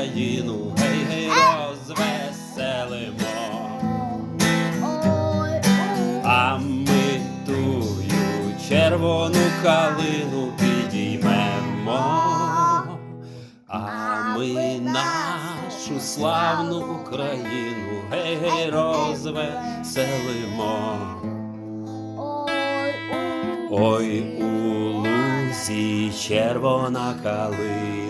Україну. Гей гей розвеселимо, а ми тую червону калину підіймемо, а ми нашу славну Україну гей гей розвеселимо. Ой, у лузі червона калина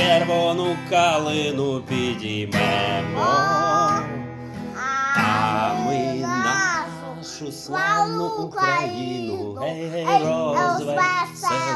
червону калину підіймемо. А ми нашу славну Україну, гей, розвеселимо.